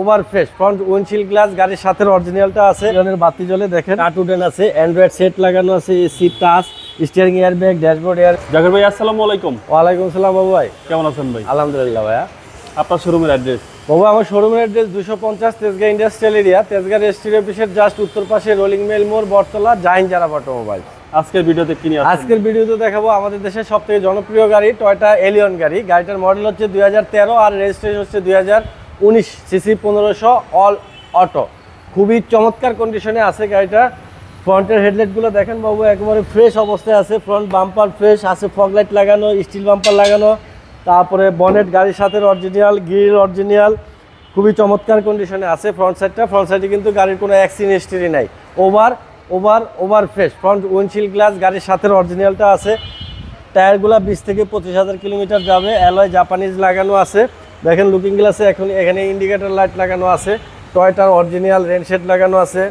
Over fresh front windshield glass গাড়ির সাথে অরিজিনালটা আছে। জনের বাতি জ্বলে দেখেন। কার্টুডেন আছে অ্যান্ড্রয়েড সেট লাগানো আছে AC touch steering air bag dashboard air Zakir ভাই আসসালামু আলাইকুম। ওয়ালাইকুম আসসালাম বাবু ভাই। কেমন আছেন ভাই? আলহামদুলিল্লাহ ভাইয়া। আপনার শোরুমের অ্যাড্রেস বাবু আমার শোরুমের অ্যাড্রেস দুশো পঞ্চাশ Tejgaon industrial area Tejgaon registry অফিসের জাস্ট উত্তর পাশে রোলিং মেল মোড় বটতলা জাহিন জারা অটোমোবাইল আজকের ভিডিওতে কিনে আসছেন? আজকের ভিডিওতে দেখাবো আমাদের দেশের সব থেকে জনপ্রিয় গাড়ি টয়টা এলিয়ন গাড়ি। গাড়িটার মডেল হচ্ছে দুই হাজার তেরো আর রেজিস্ট্রেশন হচ্ছে দুই হাজার উনিশ সিসি পনেরোশো অল অটো। খুবই চমৎকার কন্ডিশনে আছে গাড়িটা। ফ্রন্টের হেডলাইটগুলো দেখেন বাবু, একেবারে ফ্রেশ অবস্থায় আছে। ফ্রন্ট বাম্পার ফ্রেশ আছে ফগ লাইট লাগানো স্টিল বাম্পার লাগানো। তারপরে বনেট গাড়ির সাথে অরিজিনাল গ্রিল অরিজিনাল খুবই চমৎকার কন্ডিশনে আছে ফ্রন্ট সাইডটা ফ্রন্ট সাইডে কিন্তু গাড়ির কোনো অ্যাক্সিডেন্ট হিস্ট্রি নাই। Over over over fresh front windshield glass গাড়ির সাথে অরিজিনালটা আছে। টায়ারগুলো বিশ থেকে পঁচিশ হাজার কিলোমিটার যাবে। অ্যালয় জাপানিজ লাগানো আছে। দেখেন লুকিং গ্লাসে এখন এখানে ইন্ডিকেটর লাইট লাগানো আছে টয়টার অরিজিনাল রেনশেড লাগানো আছে।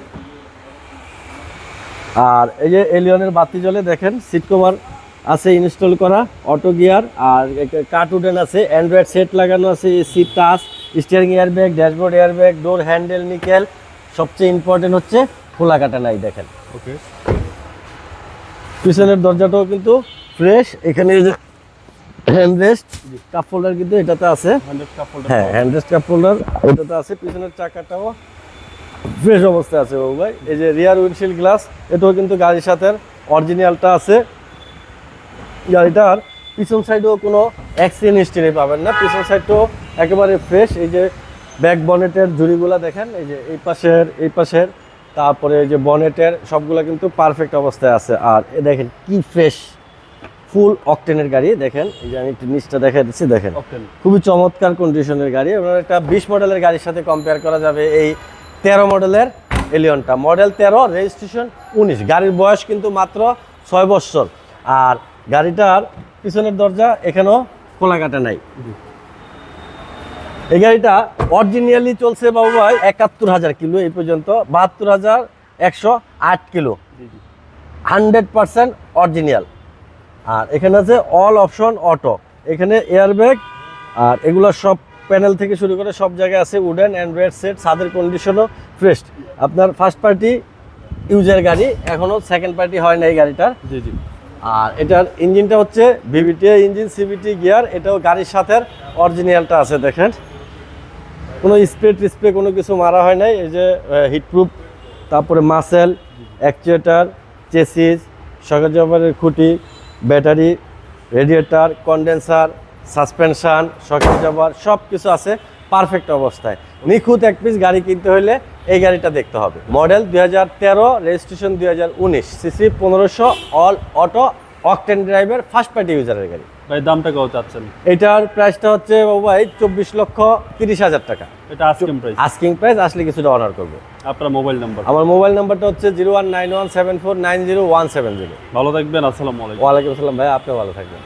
আর এই যে এলিয়নের বাতি জ্বলে দেখেন সিট কভার আছে ইনস্টল করা অটো গিয়ার আর কার্টুডেন আছে অ্যান্ড্রয়েড সেট লাগানো আছে AC touch steering air bag dashboard air bag door handle nickel সবচেয়ে ইম্পর্টেন্ট হচ্ছে খোলা কাটা নাই দেখেন। ওকে পিছনের দরজাটাও কিন্তু ফ্রেশ এখানে যে হ্যান্ড রেস্ট কাপ কিন্তু এটাতে আছে। হ্যাঁ হ্যান্ড রেস্ট কাপ এটাতে আছে পিছনের চাকাটাও ফ্রেশ অবস্থায় আছে বাবু ভাই। এই যে রিয়ার উইন্ডশিল্ড গ্লাস এটাও কিন্তু গাড়ির সাথে অরিজিনালটা আছে। গাড়িটার পিছন সাইডেও কোনো অ্যাক্সিডেন্ট হিস্ট্রি পাবেন না। পিছন সাইডটাও একেবারে ফ্রেশ এই যে ব্যাক বনেটের ঝুড়িগুলো দেখেন এই যে এই পাশের এই পাশের তারপরে এই যে বনেটের সবগুলো কিন্তু পারফেক্ট অবস্থায় আছে। আর এ দেখেন কি ফ্রেশ ফুল অকটেনের গাড়ি দেখেন এই যে আমি একটু নিচটা দেখা দিচ্ছি দেখেন। অকটেন। খুবই চমৎকার কন্ডিশনের গাড়ি এবং একটা বিশ মডেলের গাড়ির সাথে কম্পেয়ার করা যাবে এই তেরো মডেলের এলিয়নটা মডেল তেরো রেজিস্ট্রেশন উনিশ। গাড়ির বয়স কিন্তু মাত্র ছয় বছর। আর গাড়িটার পিছনের দরজা এখানেও কোলাকাটা নাই। এই গাড়িটা অরিজিনালি চলছে বাবু ভাই একাত্তর হাজার কিলো এই পর্যন্ত বাহাত্তর হাজার একশো আট কিলো। হান্ড্রেড পার্সেন্ট অরিজিনাল আর এখানে আছে অল অপশন অটো। এখানে এয়ারব্যাগ আর এগুলো সব প্যানেল থেকে শুরু করে সব জায়গায় আছে উডেন অ্যান্ড্রয়েড সেট ছাদের কন্ডিশনও ফ্রেশ আপনার ফার্স্ট পার্টি ইউজের গাড়ি এখনও সেকেন্ড পার্টি হয় না এই গাড়িটার। জি জি। আর এটার ইঞ্জিনটা হচ্ছে ভিভিটি ইঞ্জিন সিভিটি গিয়ার এটাও গাড়ির সাথে অরিজিনালটা আছে দেখেন। কোনো স্প্রে টিস্প্রে কোনো কিছু মারা হয় নাই এই যে হিটপ্রুফ তারপরে মাসেল অ্যাকচুয়েটার চেসিস জবারের খুঁটি battery, radiator, condenser, suspension, socket জবার সব কিছু আছে পারফেক্ট অবস্থায়। নিখুঁত এক পিস গাড়ি কিনতে হলে এই গাড়িটা দেখতে হবে। মডেল দুই হাজার তেরো, রেজিস্ট্রেশন দুই হাজার উনিশ, সিসি পনেরোশো, অল অটো, অকটেন ড্রাইভের ফার্স্ট পার্টি ইউজারের গাড়ি। ভাই দামটা কত চাচ্ছেন? এটার প্রাইসটা হচ্ছে বাবু ভাই চব্বিশ লক্ষ তিরিশ হাজার টাকা। এটা আস্কিং প্রাইস আস্কিং প্রাইস আসলে কিছুটা অনার করব। আপনার মোবাইল নাম্বার আমার মোবাইল নাম্বারটা হচ্ছে zero one nine one seven four nine zero one seven zero ভালো থাকবেন আসসালামু আলাইকুম। ওয়ালাইকুম আসসালাম ভাই আপনি ভালো থাকবেন।